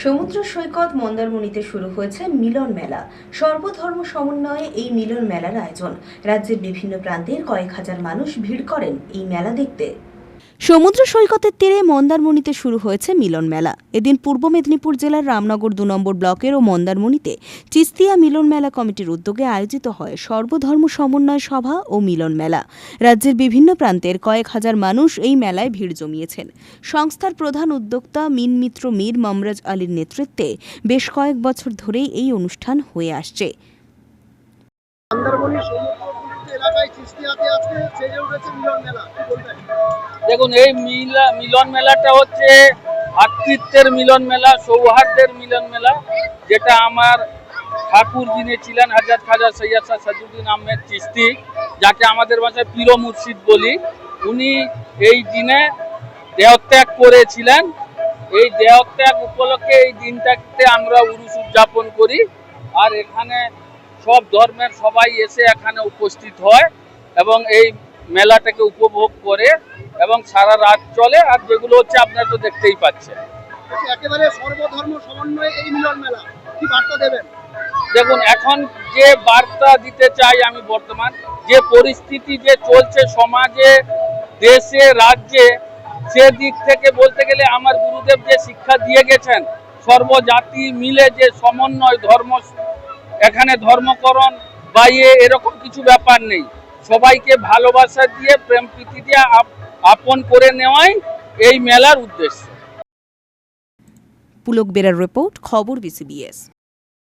সমুদ্র সৈকত মন্দারমণিতে শুরু হয়েছে মিলন মেলা। সর্বধর্ম সমন্বয়ে এই মিলন মেলার আয়োজন। রাজ্যের বিভিন্ন প্রান্তের কয়েক হাজার মানুষ ভিড় করেন এই মেলা দেখতে। সমুদ্র সৈকতের তীরে মন্দারমণিতে শুরু হয়েছে মিলন মেলা। এদিন পূর্ব মেদিনীপুর জেলার রামনগর দু নম্বর ব্লকের ও মন্দারমণিতে চিস্তিয়া মিলন মেলা কমিটির উদ্যোগে আয়োজিত হয় সর্বধর্ম সমন্বয় সভা ও মিলন মেলা। রাজ্যের বিভিন্ন প্রান্তের কয়েক হাজার মানুষ এই মেলায় ভিড় জমিয়েছেন। সংস্থার প্রধান উদ্যোক্তা মিন মিত্র মীর মমরাজ আলীর নেতৃত্বে বেশ কয়েক বছর ধরেই এই অনুষ্ঠান হয়ে আসছে। চিস্তিয়াতে আজকে সেজে উঠেছে মিলন মেলা। দেখুন, এই মিলা মিলন মেলাটা হচ্ছে ভাতৃত্বের মিলন মেলা, সৌহার্দ্যের মিলন মেলা, যেটা আমার ঠাকুর যিনি ছিলেন, হাজার খাজা সৈয়দ শাহ সাজুদ্দিন আহমেদ চিস্তি যাকে আমাদের ভাষায় পীর মুর্শিদ বলি, উনি এই দিনে দেহত্যাগ করেছিলেন। এই দেহত্যাগ উপলক্ষে এই দিনটাতে আমরা উরুস উদযাপন করি, আর এখানে সব ধর্মের সবাই এসে এখানে উপস্থিত হয়, এবং এই মেলাটাকে উপভোগ করে এবং সারা রাত চলে আর যেগুলো হচ্ছে আপনারা তো দেখতেই পাচ্ছেন। একেবারে সর্বধর্ম সমন্বয়ে এই মিলন মেলা কি বার্তা দেবেন? দেখুন এখন যে বার্তা দিতে চাই আমি বর্তমান যে পরিস্থিতি যে চলছে সমাজে দেশে রাজ্যে সে দিক থেকে বলতে গেলে আমার গুরুদেব যে শিক্ষা দিয়ে গেছেন সর্বজাতি মিলে যে সমন্বয় ধর্ম এখানে ধর্মকরণ বা ইয়ে এরকম কিছু ব্যাপার নেই। সবাইকে ভালোবাসা দিয়ে, প্রেম প্রীতি দিয়ে আপ- আপন করে নেওয়াই এই মেলার উদ্দেশ্য। পুলক বেরার রিপোর্ট, খবর বিসিবিএস।